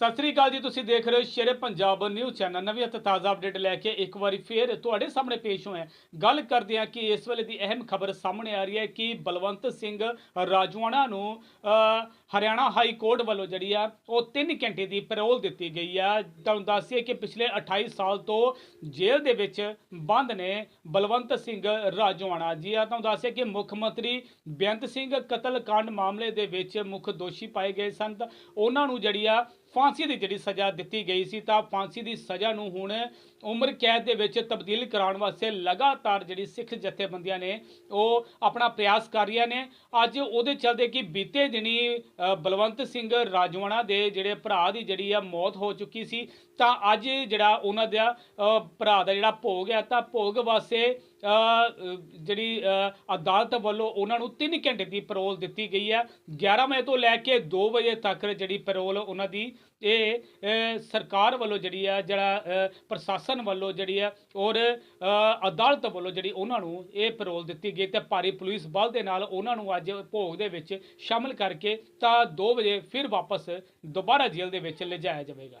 ਸਤਿ ਸ੍ਰੀ ਅਕਾਲ ਜੀ, ਤੁਸੀਂ ਦੇਖ ਰਹੇ ਹੋ ਸ਼ੇਰੇ ਪੰਜਾਬ ਨਿਊਜ਼ ਚੈਨਲ। ਨਵੀਂ ਅਤੇ ਤਾਜ਼ਾ ਅਪਡੇਟ ਲੈ ਕੇ ਇੱਕ ਵਾਰੀ ਫੇਰ ਤੁਹਾਡੇ ਸਾਹਮਣੇ ਪੇਸ਼ ਹੋਏ ਗੱਲ ਕਰਦੇ ਹਾਂ ਕਿ ਇਸ ਵੇਲੇ ਦੀ ਅਹਿਮ ਖਬਰ ਸਾਹਮਣੇ ਆ ਰਹੀ ਹੈ ਕਿ ਬਲਵੰਤ ਸਿੰਘ ਰਾਜਵਾਨਾ ਨੂੰ ਹਰਿਆਣਾ ਹਾਈ ਕੋਰਟ ਵੱਲੋਂ ਜਿਹੜੀ ਆ, ਉਹ 3 ਘੰਟੇ ਦੀ ਪੈਰੋਲ ਦਿੱਤੀ ਗਈ ਆ। ਤੁਹਾਨੂੰ ਦੱਸੀਏ ਕਿ ਪਿਛਲੇ 28 ਸਾਲ ਤੋਂ ਜੇਲ੍ਹ ਦੇ ਵਿੱਚ ਬੰਦ ਨੇ ਬਲਵੰਤ ਸਿੰਘ ਰਾਜਵਾਨਾ ਜੀ। ਆ ਤੁਹਾਨੂੰ ਦੱਸਿਆ ਕਿ ਮੁੱਖ ਮੰਤਰੀ ਬੇਅੰਤ ਸਿੰਘ ਕਤਲ ਮਾਮਲੇ ਦੇ ਵਿੱਚ ਮੁੱਖ ਦੋਸ਼ੀ ਪਾਏ ਗਏ ਸਨ। ਤਾਂ ਉਹਨਾਂ ਨੂੰ ਜਿਹੜੀ ਆ ਫਾਂਸੀ ਦੀ ਜਿਹੜੀ ਸਜ਼ਾ ਦਿੱਤੀ ਗਈ ਸੀ, ਤਾਂ ਫਾਂਸੀ ਦੀ ਸਜ਼ਾ ਨੂੰ ਹੁਣ ਉਮਰ ਕੈਦ ਦੇ ਵਿੱਚ ਤਬਦੀਲ ਕਰਾਉਣ ਵਾਸਤੇ ਲਗਾਤਾਰ ਜਿਹੜੀ ਸਿੱਖ ਜਥੇਬੰਦੀਆਂ ਨੇ, ਉਹ ਆਪਣਾ ਪ੍ਰਯਾਸ ਕਰ ਰਹੀਆਂ ਨੇ। ਅੱਜ ਉਹਦੇ ਚਲਦੇ ਕਿ ਬੀਤੇ ਦਿਨੀ ਬਲਵੰਤ ਸਿੰਘ ਰਾਜਵਾਨਾ ਦੇ ਜਿਹੜੇ ਭਰਾ ਦੀ ਜਿਹੜੀ ਆ ਮੌਤ ਹੋ ਚੁੱਕੀ ਸੀ, ਤਾਂ ਅੱਜ ਜਿਹੜਾ ਉਹਨਾਂ ਦਾ ਭਰਾ ਦਾ ਜਿਹੜਾ ਭੋਗ ਹੈ ਤਾਂ ਭੋਗ ਵਾਸਤੇ ਜਿਹੜੀ ਅਦਾਲਤ ਵੱਲੋਂ ਉਹਨਾਂ ਨੂੰ 3 ਘੰਟੇ ਦੀ ਪੈਰੋਲ ਦਿੱਤੀ ਗਈ ਹੈ 11 ਵਜੇ ਤੋਂ ਲੈ ਕੇ 2 ਵਜੇ ਤੱਕ ਜਿਹੜੀ ਪੈਰੋਲ ਉਹਨਾਂ ਦੀ ਇਹ ਸਰਕਾਰ ਵੱਲੋਂ ਜਿਹੜੀ ਆ, ਜਿਹੜਾ ਪ੍ਰਸ਼ਾਸਨ ਵੱਲੋਂ ਜਿਹੜੀ ਆ, ਔਰ ਅਦਾਲਤ ਵੱਲੋਂ ਜਿਹੜੀ ਉਹਨਾਂ ਨੂੰ ਇਹ ਪੈਰੋਲ ਦਿੱਤੀ ਗਈ ਤੇ ਭਾਰੀ ਪੁਲਿਸ ਬਲ ਦੇ ਨਾਲ ਉਹਨਾਂ ਨੂੰ ਅੱਜ ਭੋਗ ਦੇ ਵਿੱਚ ਸ਼ਾਮਲ ਕਰਕੇ ਤਾਂ 2 ਵਜੇ ਫਿਰ ਵਾਪਸ ਦੁਬਾਰਾ ਜੇਲ੍ਹ ਦੇ ਵਿੱਚ ਲਿਜਾਇਆ ਜਾਵੇਗਾ।